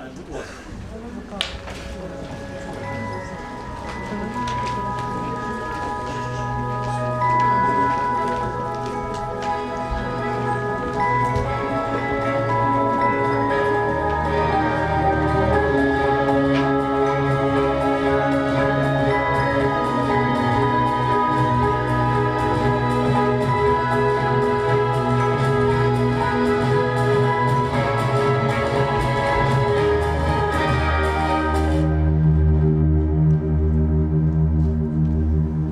안 들고 왔어.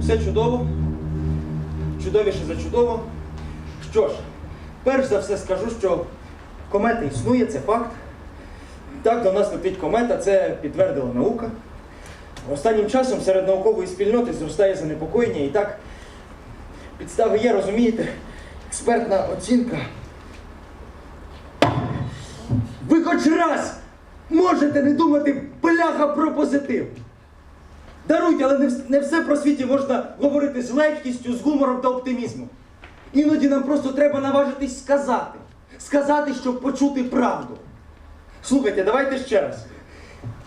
Все чудово. Чудовіше за чудово. Що ж, перш за все скажу, що комета існує, це факт. Так, до нас летить комета, це підтвердила наука. Останнім часом серед наукової спільноти зростає занепокоєння і так підстави є, розумієте, експертна оцінка. Ви хоч раз можете не думати бляха про позитив. Даруйте, але не, все про світі можна говорити з легкістю, з гумором та оптимізмом. Іноді нам просто треба наважитись сказати. Сказати, щоб почути правду. Слухайте, давайте ще раз.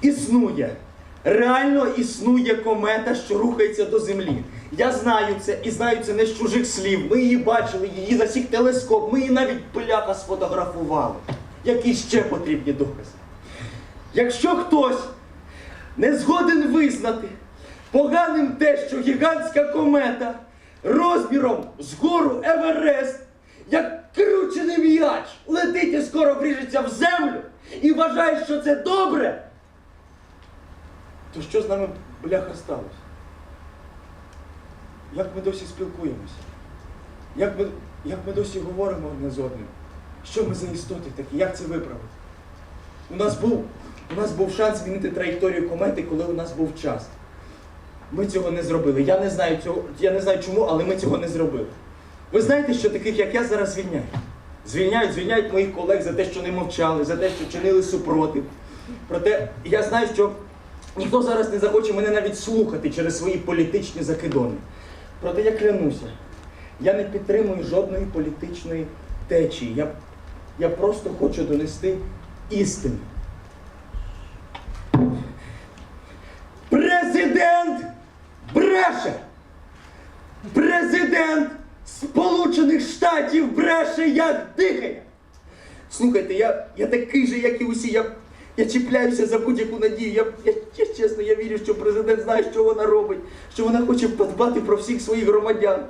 Існує. Реально існує комета, що рухається до землі. Я знаю це і знаю це не з чужих слів. Ми її бачили, її засік телескоп, ми її навіть пляха сфотографували. Які ще потрібні докази? Якщо хтось не згоден визнати поганим те, що гігантська комета розміром з гору Еверест, як кручений м'яч, летить і скоро вріжеться в землю і вважає, що це добре, то що з нами бляха сталося? Як ми досі спілкуємося? Як ми, як ми досі говоримо одне з одним? Що ми за істоти такі? Як це виправити? У нас був, у нас був шанс змінити траєкторію комети, коли у нас був час. Ми цього не зробили. Я не знаю цього, я не знаю чому, але ми цього не зробили. Ви знаєте, що таких, як я, зараз звільняють? Звільняють, звільняють моїх колег за те, що не мовчали, за те, що чинили супротив. Проте я знаю, що ніхто зараз не захоче мене навіть слухати через свої політичні закидони. Проте я клянуся, я не підтримую жодної політичної течії. Я, я просто хочу донести істину. Президент бреше! Президент Сполучених Штатів бреше, як дихає! Слухайте, я, я такий же, як і усі. Я, я чіпляюся за будь-яку надію. Я, я, я чесно, я вірю, що президент знає, що вона робить, що вона хоче подбати про всіх своїх громадян.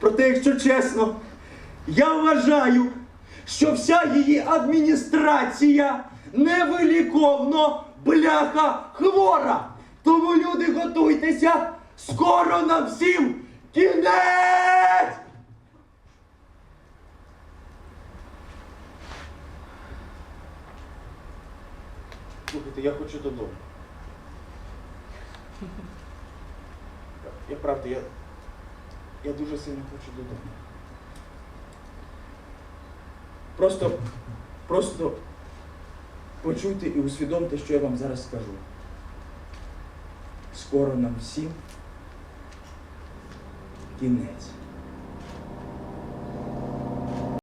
Проте, якщо чесно, я вважаю, що вся її адміністрація невиліковно бляха хвора. Тому люди готуйтеся, скоро нам всім кінець! Слухайте, я хочу додому. Я правда, я, я дуже сильно хочу додому. Просто, просто почуйте і усвідомте, що я вам зараз скажу. Скоро нам всім кінець.